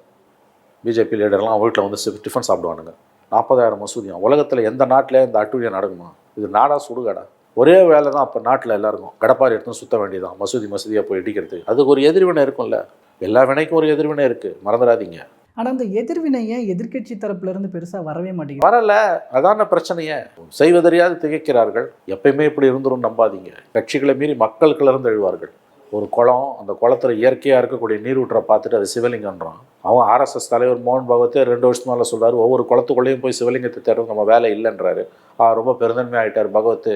பிஜேபி லீடர்லாம் வீட்டில் வந்து டிஃபன் சாப்பிடுவானுங்க. நாற்பதாயிரம் மசூதியும். உலகத்தில் எந்த நாட்டிலே இந்த அட்டுழியம் நடக்குமா? இது நாடா சுடுகாடா. ஒரே வேலை தான் அப்போ நாட்டில் எல்லாருக்கும். கடப்பாரி எடுத்து சுத்த வேண்டியதான் மசூதி மசூதியாக போய் இடிக்கிறதுக்கு அதுக்கு ஒரு எதிர்வினை இருக்கும்ல. எல்லா வினைக்கும் ஒரு எதிர்வினை இருக்குது மறந்துடாதீங்க. ஆனால் அந்த எதிர்வினை ஏன் எதிர்க்கட்சி தரப்புல இருந்து பெருசாக வரவே மாட்டேங்குது. வரல. அதான பிரச்சனையே. செய்வதறியாது திகைக்கிறார்கள். எப்பயுமே இப்படி இருந்துரும் நம்பாதீங்க. கட்சிகளை மீறி மக்கள் கிளர்ந்து எழுவார்கள். ஒரு குளம் அந்த குளத்துல இயற்கையாக இருக்கக்கூடிய நீரூற்றை பார்த்துட்டு அது சிவலிங்கன்றான் அவன் ஆர்எஸ்எஸ் தலைவர் மோகன் பகவத்தே ரெண்டு வருஷத்துக்கு மேலே சொல்றாரு ஒவ்வொரு குளத்துக்குள்ளேயும் போய் சிவலிங்கத்தை தேடுறது நம்ம வேலை இல்லைன்றாரு. ஆ ரொம்ப பெருந்தன்மை ஆயிட்டார் பகவத்து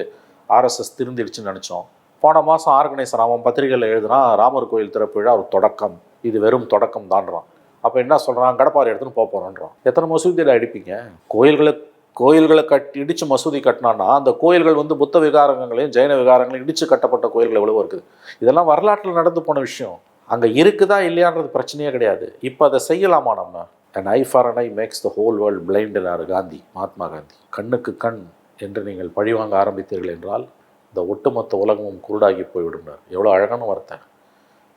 ஆர்எஸ்எஸ் திருந்திடுச்சுன்னு நினச்சோம். போன மாதம் ஆர்கனைசர் அவன் பத்திரிகையில் எழுதுனா ராமர் கோயில் திறப்பு விழா ஒரு தொடக்கம். இது வெறும் தொடக்கம் தான்றான். அப்போ என்ன சொல்கிறான் கடப்பாறை எடுத்துன்னு போக போகிறோன்றான் எத்தனை மசூதியில் அடிப்பீங்க? கோயில்களை கோயில்களை கட்டி இடித்து மசூதி கட்டினான்னா அந்த கோயில்கள் வந்து புத்த விகாரங்களையும் ஜெயின விகாரங்களையும் இடித்து கட்டப்பட்ட கோயில்கள் எவ்வளவோ இருக்குது. இதெல்லாம் வரலாற்றில் நடந்து போன விஷயம். அங்கே இருக்குதா இல்லையான்றது பிரச்சனையே கிடையாது. இப்போ அதை செய்யலாமா நம்ம? And eye for and eye makes the whole world பிளைண்டுனார் Gandhi Mahatma Gandhi. கண்ணுக்கு கண் என்று நீங்கள் பழிவாங்க ஆரம்பித்தீர்கள் என்றால் இந்த ஒட்டுமொத்த உலகமும் குருடாகி போய்விடும்னார் எவ்வளோ அழகான வார்த்தை.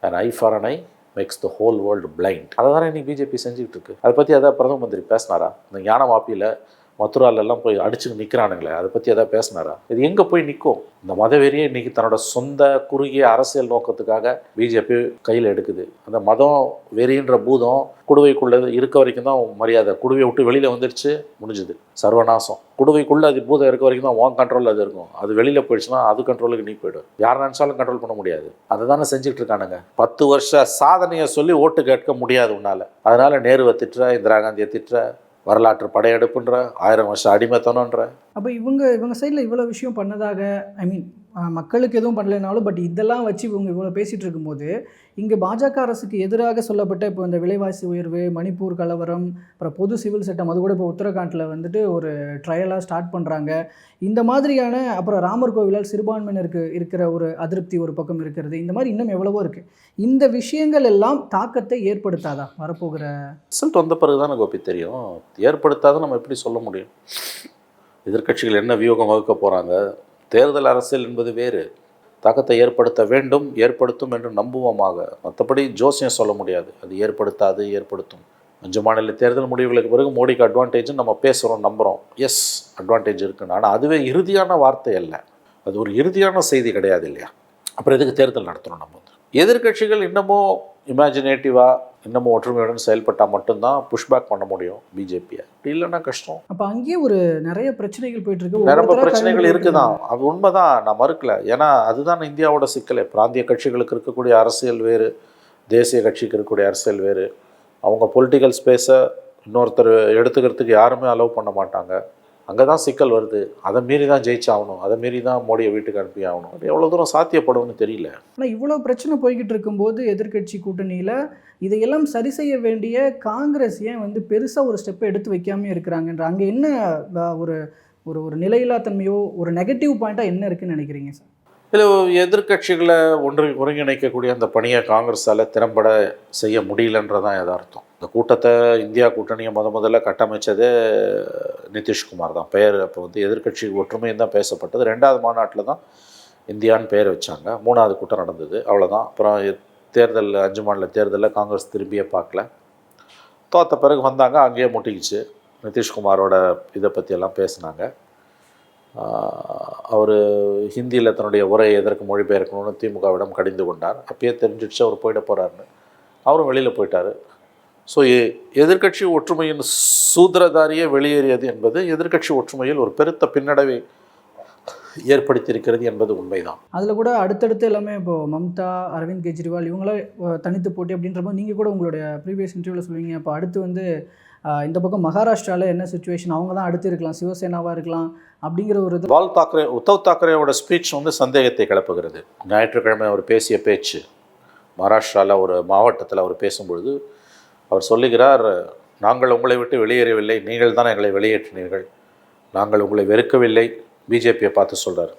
And eye for an eye makes the whole world blind அதை தானே இன்னைக்கு பிஜேபி செஞ்சுக்கிட்டு இருக்கு. அதை பற்றி எதாவது பிரதம மந்திரி பேசினாரா? இந்த ஞான வாப்பியில் மதுராலெல்லாம் போய் அடிச்சு நிற்கிறானுங்களே அதை பற்றி எதாவது பேசினாரா? இது எங்கே போய் நிற்கும் இந்த மதவெறியை இன்றைக்கி தன்னோட சொந்த குறுகிய அரசியல் நோக்கத்துக்காக பிஜேபி கையில் எடுக்குது. அந்த மதம் வெறின்ற பூதம் குடுவைக்குள்ளே இருக்க வரைக்கும் தான் மரியாதை. குடுவையை விட்டு வெளியில் வந்துடுச்சு முடிஞ்சுது. சர்வநாசம். குடுவைக்குள்ளே அது பூதம் இருக்க வரைக்கும் தான் உன் கண்ட்ரோலில் அது இருக்கும். அது வெளியில் போயிடுச்சுன்னா அது கண்ட்ரோலுக்கு நீ போயிடும் யார் நினச்சாலும் கண்ட்ரோல் பண்ண முடியாது. அதை தானே செஞ்சுட்டு இருக்கானுங்க. பத்து வருஷ சாதனையை சொல்லி ஓட்டு கேட்க முடியாது உன்னால். அதனால் நேருவை திட்டுற இந்திரா காந்தியை திட்டுற வரலாற்று படையெடுப்புன்ற ஆயிரம் வருஷம் அடிமைத்தனன்ற அப்போ இவங்க இவங்க சைடில் இவ்வளோ விஷயம் பண்ணதாக ஐ மீன் மக்களுக்கு எதுவும் பண்ணலைனாலும் பட் இதெல்லாம் வச்சு இவங்க இவ்வளோ பேசிகிட்டு இருக்கும்போது இங்கே பாஜக அரசுக்கு எதிராக சொல்லப்பட்ட இப்போ இந்த விலைவாசி உயர்வு மணிப்பூர் கலவரம் அப்புறம் பொது சிவில் சட்டம் அது கூட இப்போ உத்தரகாண்டில் வந்துட்டு ஒரு ட்ரையலாக ஸ்டார்ட் பண்ணுறாங்க இந்த மாதிரியான அப்புறம் ராமர் கோவிலால் சிறுபான்மையினருக்கு இருக்கிற ஒரு அதிருப்தி ஒரு பக்கம் இருக்கிறது. இந்த மாதிரி இன்னும் எவ்வளவோ இருக்குது இந்த விஷயங்கள் எல்லாம் தாக்கத்தை ஏற்படுத்தாதா? வரப்போகிற ரிசல்ட் வந்த பிறகு தானே கோபி தெரியும். ஏற்படுத்தாத நம்ம எப்படி சொல்ல முடியும்? எதிர்க்கட்சிகள் என்ன வியூகம் வகுக்க போகிறாங்க தேர்தல் அரசியல் என்பது வேறு. தாக்கத்தை ஏற்படுத்த வேண்டும் ஏற்படுத்தும் என்று நம்புவோமாக. மற்றபடி ஜோசியம் சொல்ல முடியாது. அது ஏற்படுத்தாது ஏற்படுத்தும். அஞ்சு மாநில தேர்தல் முடிவுகளுக்கு பிறகு மோடிக்கு அட்வான்டேஜ்னு நம்ம பேசுகிறோம் நம்புகிறோம் எஸ் அட்வான்டேஜ் இருக்குன்னு. ஆனால் அதுவே இறுதியான வார்த்தை அல்ல. அது ஒரு இறுதியான செய்தி கிடையாது இல்லையா? அப்புறம் எதுக்கு தேர்தல் நடத்தணும் நம்ம வந்து எதிர்க்கட்சிகள் இன்னமும் இமேஜினேட்டிவாக இன்னமும் ஒற்றுமையுடன் செயல்பட்டால் மட்டும்தான் புஷ்பேக் பண்ண முடியும் பிஜேபியை அப்படி இல்லைன்னா கஷ்டம். அப்போ அங்கேயே ஒரு நிறைய பிரச்சனைகள் போயிட்டு இருக்கு நிரம்ப பிரச்சனைகள் இருக்குதான். அது உண்மைதான். நான் மறுக்கல. ஏன்னா அதுதான் இந்தியாவோட சிக்கலே. பிராந்திய கட்சிகளுக்கு இருக்கக்கூடிய அரசியல் வேறு தேசிய கட்சிக்கு இருக்கக்கூடிய அரசியல் வேறு. அவங்க பொலிட்டிக்கல் ஸ்பேஸை இன்னொருத்தர் எடுத்துக்கிறதுக்கு யாருமே அலோவ் பண்ண மாட்டாங்க. அங்கே தான் சிக்கல் வருது. அதை மீறி தான் ஜெயிச்சாகணும். அதை மீறி தான் மோடியை வீட்டுக்கு அனுப்பி ஆகணும் அது எவ்வளோ தூரம் சாத்தியப்படும்னு தெரியல. ஆனால் இவ்வளோ பிரச்சனை போய்கிட்டு இருக்கும்போது எதிர்க்கட்சி கூட்டணியில் இதையெல்லாம் சரி செய்ய வேண்டிய காங்கிரஸ் ஏன் வந்து பெருசாக ஒரு ஸ்டெப்பை எடுத்து வைக்காம இருக்கிறாங்கன்ற அங்கே என்ன ஒரு ஒரு ஒரு நிலையில்லா தன்மையோ ஒரு நெகட்டிவ் பாயிண்ட்டாக என்ன இருக்குன்னு நினைக்கிறீங்க சார்? இதில் எதிர்க்கட்சிகளை ஒன்று ஒருங்கிணைக்கக்கூடிய அந்த பணியை காங்கிரஸால் திறம்பட செய்ய முடியலன்றதான் யதார்த்தம். இந்த கூட்டத்தை இந்தியா கூட்டணியை முத முதல்ல கட்டமைச்சது நிதிஷ்குமார் தான். பெயர் அப்போ வந்து எதிர்க்கட்சி ஒற்றுமையும் தான் பேசப்பட்டது. ரெண்டாவது மாநாட்டில் தான் இந்தியான்னு பெயர் வச்சாங்க. மூணாவது கூட்டம் நடந்தது. அவ்வளோதான் அப்புறம் தேர்தல் அஞ்சு மாநில தேர்தலில் காங்கிரஸ் திரும்பியே பார்க்கல. தோத்த பிறகு வந்தாங்க. அங்கேயே முட்டிக்கிச்சு. நிதிஷ்குமாரோட இதை பற்றியெல்லாம் பேசினாங்க. அவர் ஹிந்தியில் தன்னுடைய உரையை எதற்கு மொழிபெயர்க்கணும்னு திமுகவிடம் கடிந்து கொண்டார். அப்பயே தெரிஞ்சிடுச்சு அவர் போயிட போகிறாருன்னு அவரும் வெளியில் போயிட்டார். ஸோ எதிர்க்கட்சி ஒற்றுமையின் சூத்திரதாரியே வெளியேறியது என்பது எதிர்க்கட்சி ஒற்றுமையில் ஒரு பெருத்த பின்னடைவை ஏற்படுத்தியிருக்கிறது என்பது உண்மைதான். அதில் கூட அடுத்தடுத்து எல்லாமே இப்போ மம்தா அரவிந்த் கெஜ்ரிவால் இவங்களே அஹ், தனித்து போட்டி அப்படின்ற போது நீங்கள் கூட உங்களுடைய ப்ரீவியஸ் இன்டர்வியூவில் சொல்லுவீங்க. அப்போ அடுத்து வந்து இந்த பக்கம் மகாராஷ்டிராவில் என்ன சுச்சுவேஷன் அவங்க தான் அடுத்து இருக்கலாம். சிவசேனாவாக இருக்கலாம். அப்படிங்கிற ஒரு இது. பால் தாக்கரே உத்தவ் தாக்கரேவோட ஸ்பீச் வந்து சந்தேகத்தை கிளப்புகிறது. ஞாயிற்றுக்கிழமை அவர் பேசிய பேச்சு மகாராஷ்டிராவில் ஒரு மாவட்டத்தில் அவர் பேசும்பொழுது அவர் சொல்லுகிறார் நாங்கள் உங்களை விட்டு வெளியேறவில்லை நீங்கள் தான் எங்களை வெளியேற்றினீர்கள். நாங்கள் உங்களை வெறுக்கவில்லை. பிஜேபியை பார்த்து சொல்கிறார்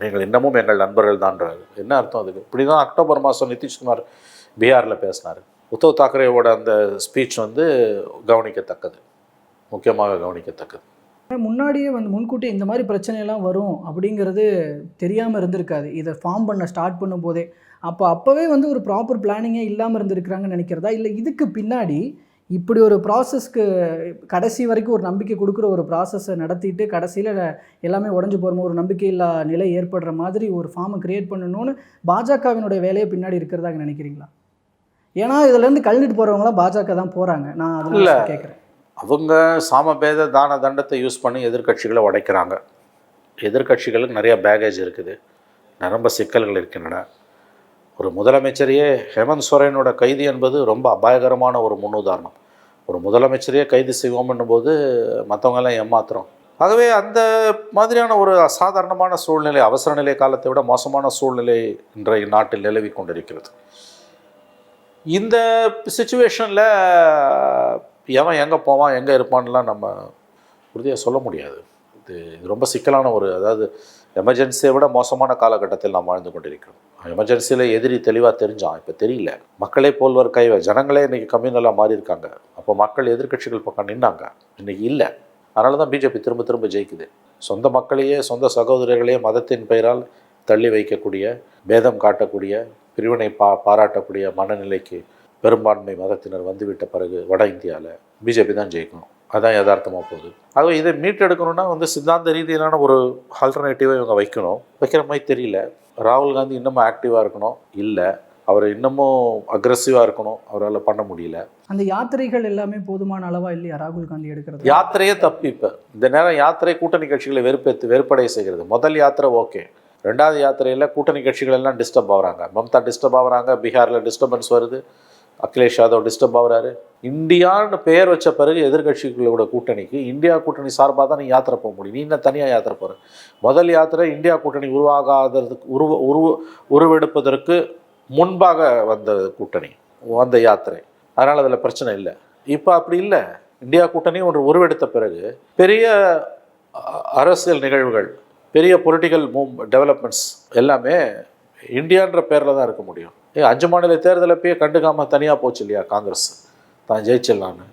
நீங்கள் இன்னமும் எங்கள் நண்பர்கள் தான்றாரு என்ன அர்த்தம் அதுக்கு? இப்படி தான் அக்டோபர் மாதம் நிதிஷ்குமார் பீகாரில் பேசினார். உத்தவ் தாக்கரேவோட அந்த ஸ்பீச் வந்து கவனிக்கத்தக்கது. முக்கியமாக கவனிக்கத்தக்கது. முன்னாடியே வந்து முன்கூட்டியே இந்த மாதிரி பிரச்சனையெல்லாம் வரும் அப்படிங்கிறது தெரியாமல் இருந்திருக்காது. இதை ஃபார்ம் பண்ண ஸ்டார்ட் பண்ணும்போதே அப்போ அப்போவே வந்து ஒரு ப்ராப்பர் பிளானிங்கே இல்லாமல் இருந்திருக்கிறாங்கன்னு நினைக்கிறதா? இல்லை இதுக்கு பின்னாடி இப்படி ஒரு ப்ராசஸ்க்கு கடைசி வரைக்கும் ஒரு நம்பிக்கை கொடுக்குற ஒரு ப்ராசஸை நடத்திட்டு கடைசியில் எல்லாமே உடஞ்சி போகிற ஒரு நம்பிக்கையில்லா நிலை ஏற்படுற மாதிரி ஒரு ஃபார்மை கிரியேட் பண்ணணும்னு பாஜகவினுடைய வேலையை பின்னாடி இருக்கிறதாக நினைக்கிறீங்களா? ஏன்னா இதுலேருந்து கழுந்துட்டு போகிறவங்களாம் பாஜக தான் போகிறாங்க நான். அதில் கேட்குறேன் அவங்க சாமபேத தான தண்டத்தை யூஸ் பண்ணி எதிர்க்கட்சிகளை உடைக்கிறாங்க. எதிர்க்கட்சிகளுக்கு நிறைய பேகேஜ் இருக்குது. நிரம்ப சிக்கல்கள் இருக்கின்றன. ஒரு முதலமைச்சரையே ஹேமந்த் சோரனோட கைது என்பது ரொம்ப அபாயகரமான ஒரு முன்னுதாரணம். ஒரு முதலமைச்சரையே கைது செய்வோம் போது மற்றவங்கெல்லாம் ஏமாத்துறோம். ஆகவே அந்த மாதிரியான ஒரு அசாதாரணமான சூழ்நிலை அவசர நிலை காலத்தை விட மோசமான சூழ்நிலை இன்றைய நாட்டில் நிலவி கொண்டிருக்கிறது. இந்த சுச்சுவேஷனில் எவன் எங்கே போவான் எங்கே இருப்பான்லாம் நம்ம உறுதியாக சொல்ல முடியாது. இது ரொம்ப சிக்கலான ஒரு அதாவது எமர்ஜென்சியை விட மோசமான காலகட்டத்தில் நாம் வாழ்ந்து கொண்டிருக்கிறோம். எமர்ஜென்சியில் எதிரி தெளிவாக தெரிஞ்சான் இப்போ தெரியல. மக்களே போல்வர் கைவ ஜனங்களே இன்றைக்கி கம்யூனலாக மாறி இருக்காங்க. அப்போ மக்கள் எதிர்க்கட்சிகள் பக்கம் நின்னாங்க. இன்னைக்கு இல்லை. அதனால தான் பிஜேபி திரும்ப திரும்ப ஜெயிக்குது. சொந்த மக்களையே சொந்த சகோதரர்களையே மதத்தின் பெயரால் தள்ளி வைக்கக்கூடிய பேதம் காட்டக்கூடிய பிரிவினை பா பாராட்டக்கூடிய மனநிலைக்கு பெரும்பான்மை மதத்தினர் வந்துவிட்ட பிறகு வட இந்தியாவில் பிஜேபி தான் ஜெயிக்கணும். அதான் யதார்த்தமாக போகுது. ஆகவே இதை மீட்டெடுக்கணும்னா வந்து சித்தாந்த ரீதியிலான ஒரு ஆல்டர்னேட்டிவை இவங்க வைக்கணும். வைக்கிற மாதிரி தெரியல. ராகுல் காந்தி இன்னமும் ஆக்டிவாக இருக்கணும்? இல்லை. அவர் இன்னமும் அக்ரெசிவாக இருக்கணும்? அவரால் பண்ண முடியல. அந்த யாத்திரைகள் எல்லாமே போதுமான அளவா இல்லையா ராகுல் காந்தி எடுக்கிறது? யாத்திரையே தப்பு இப்போ. இந்த நேரம் யாத்திரை கூட்டணி கட்சிகளை வெறுப்பேற்று வெறுப்படைய செய்கிறது. முதல் யாத்திரை ஓகே. ரெண்டாவது யாத்திரையில் கூட்டணி கட்சிகள் எல்லாம் டிஸ்டர்ப் ஆகுறாங்க. மம்தா டிஸ்டர்ப் ஆகுறாங்க. பீகாரில் டிஸ்டர்பன்ஸ் வருது. அகிலேஷ் யாதவ் டிஸ்டர்ப் ஆகுறாரு. இந்தியான்னு பெயர் வச்ச பிறகு எதிர்கட்சிகளோட கூட்டணிக்கு இந்தியா கூட்டணி சார்பாக தான் நீ யாத்திரை போக முடியும். நீ என்ன தனியாக யாத்திரை போகிற முதல் யாத்திரை இந்தியா கூட்டணி உருவாகாததுக்கு உருவ உருவ உருவெடுப்பதற்கு முன்பாக வந்த கூட்டணி வந்த யாத்திரை. அதனால் அதில் பிரச்சனை இல்லை. இப்போ அப்படி இல்லை. இந்தியா கூட்டணி ஒன்று உருவெடுத்த பிறகு பெரிய அரசியல் நிகழ்வுகள் பெரிய பொலிட்டிக்கல் மூவ் டெவலப்மெண்ட்ஸ் எல்லாமே இந்தியான்ற பேரில் தான் இருக்க முடியும். ஏ அஞ்சு மாநில தேர்தல் அப்பயே கண்டுக்காமல் தனியாக போச்சு இல்லையா காங்கிரஸ்? தான் ஜெயிச்சிடலான்னு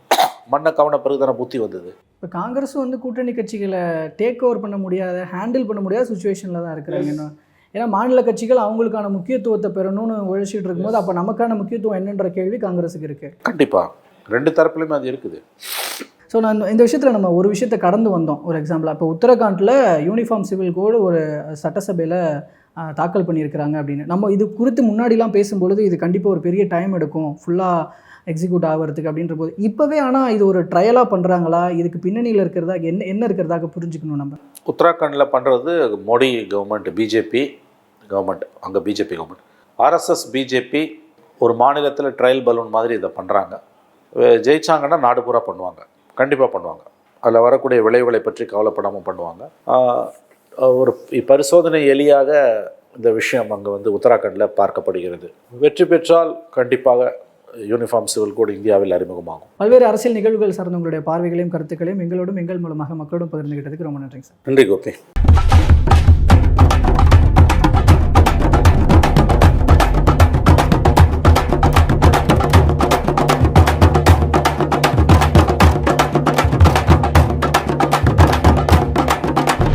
மண்ணை கவன பிறகு தானே புத்தி வந்தது. இப்போ காங்கிரஸும் வந்து கூட்டணி கட்சிகளை டேக் ஓவர் பண்ண முடியாத ஹேண்டில் பண்ண முடியாத சுச்சுவேஷனில் தான் இருக்கிறாங்க. இன்னும். ஏன்னா மாநில கட்சிகள் அவங்களுக்கான முக்கியத்துவத்தை பெறணும்னு உழைச்சிட்டு இருக்கும்போது அப்போ நமக்கான முக்கியத்துவம் என்னன்ற கேள்வி காங்கிரஸுக்கு இருக்குது கண்டிப்பாக ரெண்டு தரப்புலையுமே அது இருக்குது. ஸோ நான் இந்த- விஷயத்தில் நம்ம ஒரு விஷயத்தை கடந்து வந்தோம். ஒரு எக்ஸாம்பிள் அப்போ உத்தரகாண்டில் யூனிஃபார்ம் சிவில் கோடு ஒரு சட்டசபையில் தாக்கல் பண்ணியிருக்கிறாங்க அப்படின்னு. நம்ம இது குறித்து முன்னாடிலாம் பேசும்பொழுது இது கண்டிப்பாக ஒரு பெரிய டைம் எடுக்கும். ஃபுல்லாக எக்ஸிக்யூட் ஆகிறதுக்கு அப்படின்ற போது. இப்போவே ஆனால் இது ஒரு ட்ரையலாக பண்ணுறாங்களா இதுக்கு பின்னணியில் இருக்கிறதா? என்ன என்ன இருக்கிறதாக புரிஞ்சுக்கணும் நம்ம? உத்தராகண்டில் பண்ணுறது மோடி கவர்மெண்ட் பிஜேபி கவர்மெண்ட் அங்கே பிஜேபி கவர்மெண்ட் ஆர்எஸ்எஸ் பிஜேபி ஒரு மாநிலத்தில் ட்ரையல் பலூன் மாதிரி இதை பண்ணுறாங்க ஜெயிச்சாங்கன்னா நாடு பூரா பண்ணுவாங்க. கண்டிப்பாக பண்ணுவாங்க. அதில் வரக்கூடிய விளைவுகளை பற்றி கவலைப்படாமல் பண்ணுவாங்க. ஒரு பரிசோதனை எலியாக இந்த விஷயம் அங்கே வந்து உத்தராகண்டில் பார்க்கப்படுகிறது. வெற்றி பெற்றால் கண்டிப்பாக யூனிஃபார்ம் சிவில் கோட் இந்தியாவில் அறிமுகமாகும். பல்வேறு அரசியல் நிகழ்வுகள் சார்ந்த உங்களுடைய பார்வைகளையும் கருத்துக்களையும் எங்களோடும் எங்கள் மூலமாக மக்களோடும் பகிர்ந்துகிட்டதுக்கு ரொம்ப நன்றிங்க சார். நன்றி கோபி.